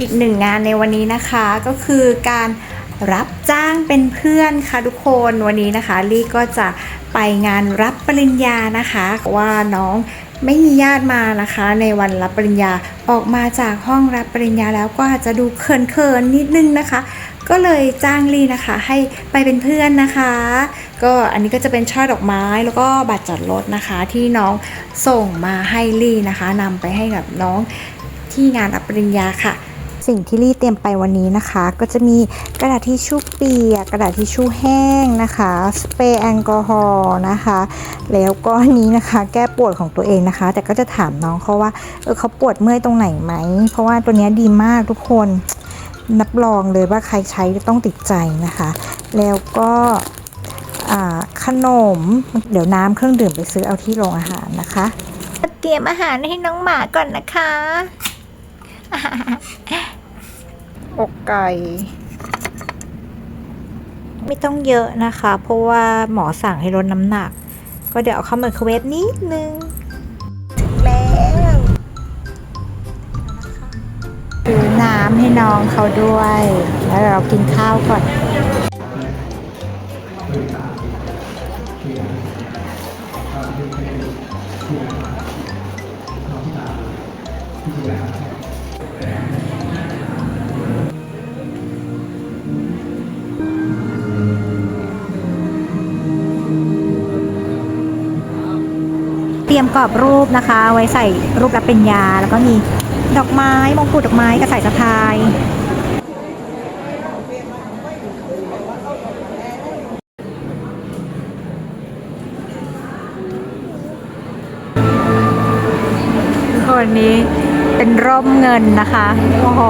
อีกหนึ่งงานในวันนี้นะคะก็คือการรับจ้างเป็นเพื่อนค่ะทุกคนวันนี้นะคะลี่ก็จะไปงานรับปริญญานะคะว่าน้องไม่มีญาติมานะคะ ในวันรับปริญญาออกมาจากห้องรับปริญญาแล้วก็อาจจะดูเขินๆนิดนึงนะคะ ก็เลยจ้างลี่นะคะ ให้ไปเป็นเพื่อนนะคะ ก็อันนี้ก็จะเป็นช่อดอกไม้แล้วก็บัตรจอดรถนะคะ ที่น้องส่งมาให้ลี่นะคะนำไปให้กับน้องที่งานรับปริญญาค่ะ สิ่งที่ลี่เตรียมไปวันนี้นะคะ ก็จะมีกระดาษทิชชู่เปียก กระดาษทิชชู่แห้งนะคะ สเปรย์แอลกอฮอล์นะคะ แล้วก็นี้นะคะแก้ปวดของตัวเองนะคะ แต่ก็จะถามน้องเขาว่าเออเขาปวดเมื่อยตรงไหนไหม เพราะว่าตัวนี้ดีมากทุกคนนับรองเลยว่าใครใช้ต้องติดใจนะคะ แล้วก็ขนมเดี๋ยวน้ำเครื่องดื่มไปซื้อเอาที่โรงอาหารนะคะเตรียมอาหารให้น้องหมาก่อนนะคะ อกไก่ไม่ต้องเยอะนะคะ เพราะว่าหมอสั่งให้ลดน้ำหนัก ก็เดี๋ยวเอาเข้าไมโครเวฟนิดนึงถึงแล้วซื้อน้ำให้น้องเขาด้วย แล้วเดี๋ยวเรากินข้าวก่อน เตรียมกรอบรูปนะคะ ไว้ใส่รูปรับเป็นยา แล้วก็มีดอกไม้มงกุฎดอกไม้กระสายสะพาย คนนี้เป็นร่มเงินนะคะ โอ้โห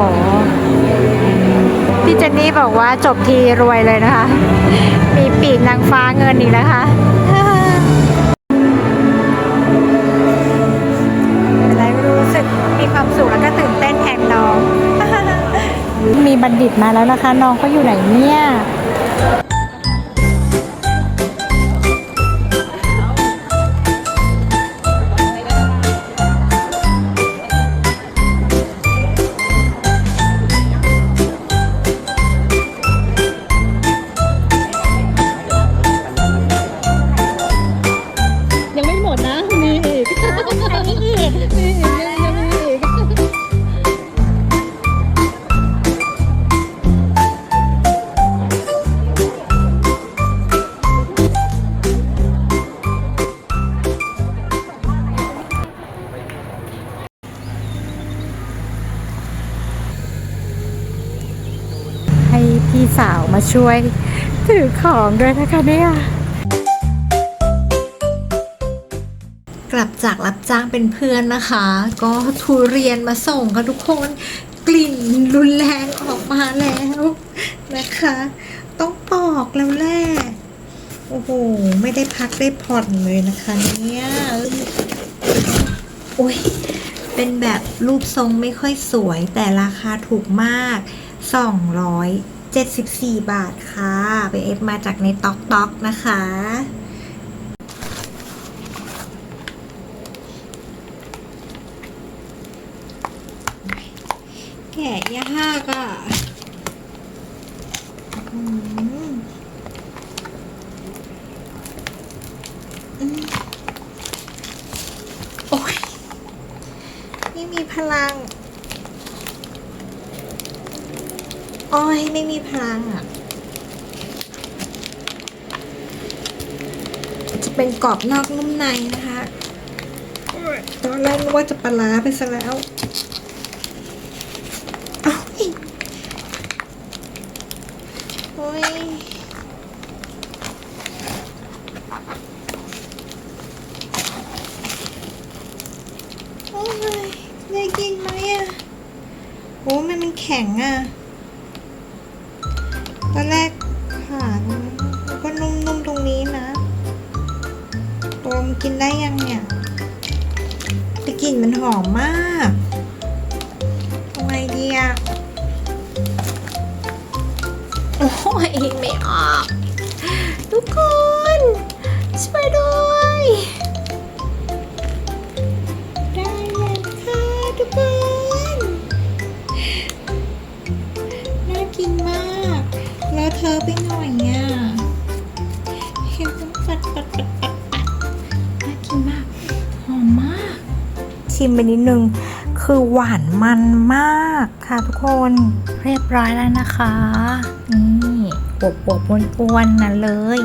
พี่เจนนี่บอกว่าจบทีรวยเลยนะคะ มีปีกนางฟ้าเงินอีกนะคะ บัณฑิตมาแล้วนะคะ น้องเขาอยู่ไหนเนี่ย มาช่วยถือของด้วยนะคะเนี่ยกลับจากรับจ้างเป็นเพื่อนนะคะ ก็ทุเรียนมาส่งค่ะทุกคนกลิ่นรุนแรงออกมาแล้วนะคะ ต้องปอกแล้วแหละโอ้โห ไม่ได้พักได้ผ่อนเลยนะคะเนี่ยโอ้ยเป็นแบบรูปทรงไม่ค่อยสวยแต่ราคาถูกมาก 74 บาทค่ะ ไปเอฟมาจากในต็อกต็อกนะคะ แกะยากอะอืมอืมโอ้ยไม่มีพลัง อ้ยไม่มีพลังอะ จะเป็นกรอบนอกนุ่มในนะคะตอนแรกนึกว่าจะปลาไปซะแล้วเอาอีกโอ้ยโอ้ยได้กินไหมอะโอ้มันมันแข็งอะ ตอนแรกผ่านแล้วก็นุ่มๆตรงนี้นะตัวมันกินได้ยังเนี่ยแต่กลิ่นมันหอมมากทำไงดีอะโอ้ยไม่ออก ทุกคน ช่วย อะเธอไปหน่อยเนี่ยเห็นมันปัดปัดปัดปัดปัดน่ากินมาก หอมมาก ชิมไปนิดนึง คือหวานมันมากค่ะทุกคนเรียบร้อยแล้วนะคะ นี่ปวบปวบๆอ้วนๆนั่นเลย